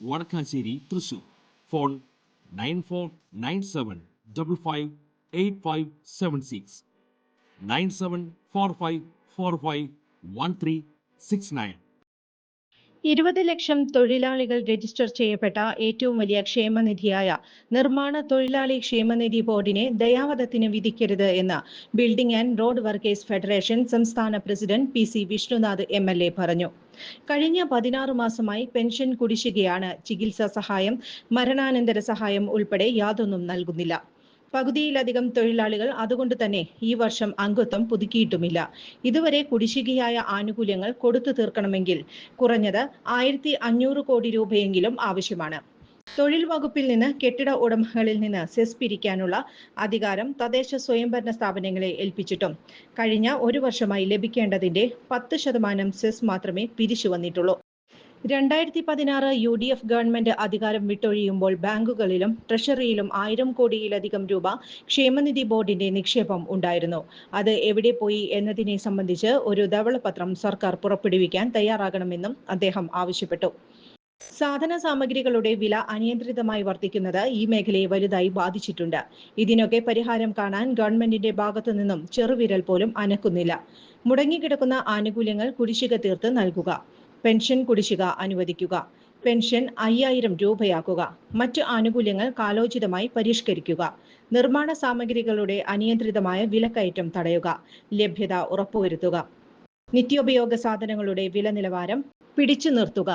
Vadakkanchery Thrissur phone nine four nine seven double five eight five seven six nine seven four five four five one three six nine ഇരുപത് ലക്ഷം തൊഴിലാളികൾ register ചെയ്യപ്പെട്ട ഏറ്റവും വലിയ ക്ഷേമനിധിയായ നിർമ്മാണ തൊഴിലാളി ക്ഷേമനിധി ബോർഡിനെ ദയാവധത്തിന് വിധിക്കരുത് എന്ന് building and road workers federation സംസ്ഥാന president P C Vishnunath M L A പറഞ്ഞു. കഴിഞ്ഞ പതിനാറ് മാസമായി പെൻഷൻ കുടിശ്ശികയാണ് ചികിത്സാ സഹായം മരണാനന്തര സഹായം ഉൾപ്പെടെ യാതൊന്നും നൽകുന്നില്ല. പകുതിയിലധികം തൊഴിലാളികൾ അതുകൊണ്ട് തന്നെ ഈ വർഷം അംഗത്വം പുതുക്കിയിട്ടുമില്ല. ഇതുവരെ കുടിശ്ശികയായ ആനുകൂല്യങ്ങൾ കൊടുത്തു തീർക്കണമെങ്കിൽ കുറഞ്ഞത് ആയിരത്തി അഞ്ഞൂറ് കോടി രൂപയെങ്കിലും ആവശ്യമാണ്. തൊഴിൽ വകുപ്പിൽ നിന്ന് കെട്ടിട ഉടമകളിൽ നിന്ന് സെസ് പിരിക്കാനുള്ള അധികാരം തദ്ദേശ സ്വയംഭരണ സ്ഥാപനങ്ങളെ ഏൽപ്പിച്ചിട്ടും കഴിഞ്ഞ ഒരു വർഷമായി ലഭിക്കേണ്ടതിന്റെ പത്ത് ശതമാനം സെസ് മാത്രമേ പിരിച്ചു വന്നിട്ടുള്ളൂ രണ്ടായിരത്തി പതിനാറ് യു ഡി എഫ് ഗവൺമെന്റ് അധികാരം വിട്ടൊഴിയുമ്പോൾ ബാങ്കുകളിലും ട്രഷറിയിലും ആയിരം കോടിയിലധികം രൂപ ക്ഷേമനിധി ബോർഡിന്റെ നിക്ഷേപം ഉണ്ടായിരുന്നു. അത് എവിടെ പോയി എന്നതിനെ സംബന്ധിച്ച് ഒരു ധവളപത്രം സർക്കാർ പുറപ്പെടുവിക്കാൻ തയ്യാറാകണമെന്നും അദ്ദേഹം ആവശ്യപ്പെട്ടു. സാധന സാമഗ്രികളുടെ വില അനിയന്ത്രിതമായി വർദ്ധിക്കുന്നത് ഈ മേഖലയെ വലുതായി ബാധിച്ചിട്ടുണ്ട്. ഇതിനൊക്കെ പരിഹാരം കാണാൻ ഗവൺമെന്റിന്റെ ഭാഗത്തു നിന്നും ചെറുവിരൽ പോലും അനക്കുന്നില്ല. മുടങ്ങിക്കിടക്കുന്ന ആനുകൂല്യങ്ങൾ കുടിശ്ശിക തീർത്ത് നൽകുക. പെൻഷൻ കുടിശ്ശിക അനുവദിക്കുക. പെൻഷൻ അയ്യായിരം രൂപയാക്കുക. മറ്റ് ആനുകൂല്യങ്ങൾ കാലോചിതമായി പരിഷ്കരിക്കുക. നിർമ്മാണ സാമഗ്രികളുടെ അനിയന്ത്രിതമായ വിലക്കയറ്റം തടയുക. ലഭ്യത ഉറപ്പുവരുത്തുക. നിത്യോപയോഗ സാധനങ്ങളുടെ വില നിലവാരം പിടിച്ചു നിർത്തുക.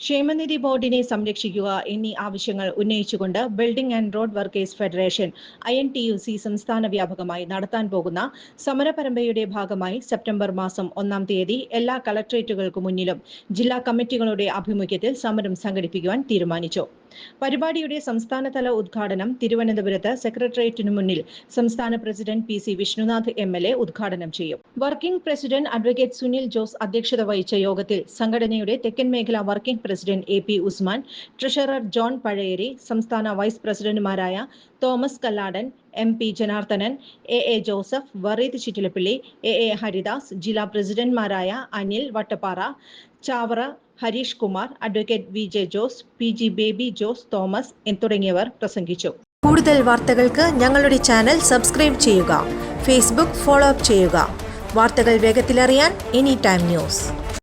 ക്ഷേമനിധി ബോർഡിനെ സംരക്ഷിക്കുക എന്നീ ആവശ്യങ്ങൾ ഉന്നയിച്ചുകൊണ്ട് building and road workers federation I N T U C സംസ്ഥാന വ്യാപകമായി നടത്താൻ പോകുന്ന സമരപരമ്പരയുടെ ഭാഗമായി സെപ്റ്റംബർ മാസം ഒന്നാം തീയതി എല്ലാ കളക്ടറേറ്റുകൾക്ക് മുന്നിലും ജില്ലാ കമ്മിറ്റികളുടെ ആഭിമുഖ്യത്തിൽ സമരം സംഘടിപ്പിക്കുവാൻ തീരുമാനിച്ചു. പരിപാടിയുടെ സംസ്ഥാനതല ഉദ്ഘാടനം തിരുവനന്തപുരത്ത് സെക്രട്ടേറിയറ്റിനു മുന്നിൽ സംസ്ഥാന president P C Vishnunath M L A ഉദ്ഘാടനം ചെയ്യും. Working president advocate Sunil Jose അധ്യക്ഷത വഹിച്ച യോഗത്തിൽ സംഘടനയുടെ തെക്കൻ മേഖല working president A P Usman treasurer John Pazhayeri സംസ്ഥാന വൈസ് പ്രസിഡന്റുമാരായ Thomas Kalladan M P Janardhanan A A Joseph Vareed Chittilappilly A A Haridas ജില്ലാ പ്രസിഡന്റുമാരായ Anil Vattappara Chavara Harish Kumar advocate V J Jose P G Baby Jose Thomas തുടങ്ങിയവർ പ്രസംഗിച്ചു. കൂടുതൽ വാർത്തകൾക്ക് ഞങ്ങളുടെ channel subscribe ചെയ്യുക ഫേസ്ബുക്ക് ഫോളോ അപ്പ് ചെയ്യുക. വാർത്തകൾ വേഗത്തിലറിയാൻ എനി ടൈം ന്യൂസ്.